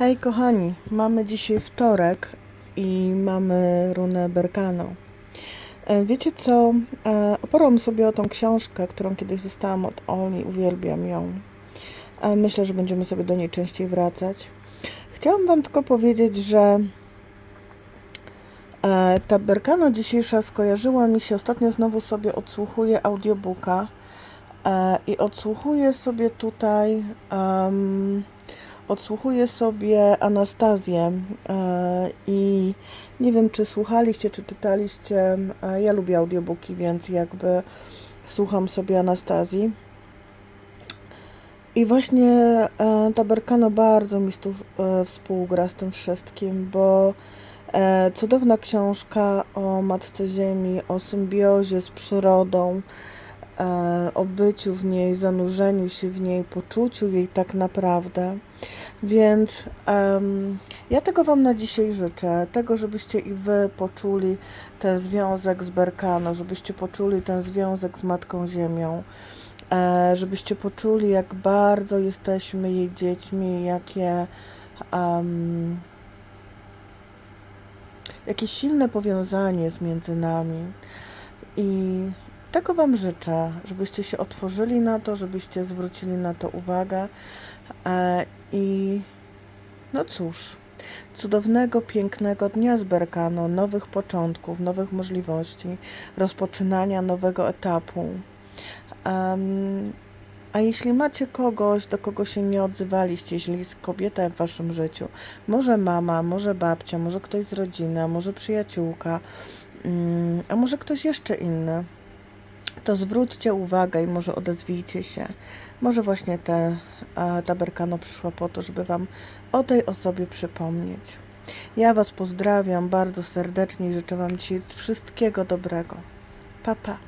Hej kochani, mamy dzisiaj wtorek i mamy runę Berkano. E, Wiecie co? E, Oparłam sobie o tą książkę, którą kiedyś dostałam od Oli, uwielbiam ją. E, Myślę, że będziemy sobie do niej częściej wracać. Chciałam Wam tylko powiedzieć, że ta Berkano dzisiejsza skojarzyła mi się, ostatnio znowu sobie odsłuchuję audiobooka i odsłuchuję sobie tutaj em, odsłuchuję sobie Anastazję e, i nie wiem, czy słuchaliście, czy czytaliście. e, Ja lubię audiobooki, więc jakby słucham sobie Anastazji. I właśnie e, ta bardzo mi tu współgra z tym wszystkim, bo cudowna książka o Matce Ziemi, o symbiozie z przyrodą, o byciu w niej, zanurzeniu się w niej, poczuciu jej tak naprawdę. Więc em, ja tego Wam na dzisiaj życzę. Tego, żebyście i Wy poczuli ten związek z Berkano, żebyście poczuli ten związek z Matką Ziemią, e, żebyście poczuli, jak bardzo jesteśmy jej dziećmi, jakie. em, jakie silne powiązanie jest między nami. I tego Wam życzę, żebyście się otworzyli na to, żebyście zwrócili na to uwagę. E, I no cóż, cudownego, pięknego dnia z Berkano, nowych początków, nowych możliwości, rozpoczynania nowego etapu. A jeśli macie kogoś, do kogo się nie odzywaliście, jeśli jest kobieta w waszym życiu, może mama, może babcia, może ktoś z rodziny, może przyjaciółka, mm, a może ktoś jeszcze inny, to zwróćcie uwagę i może odezwijcie się. Może właśnie te, a, ta Berkano przyszła po to, żeby Wam o tej osobie przypomnieć. Ja Was pozdrawiam bardzo serdecznie i życzę Wam dzisiaj wszystkiego dobrego. Pa, pa.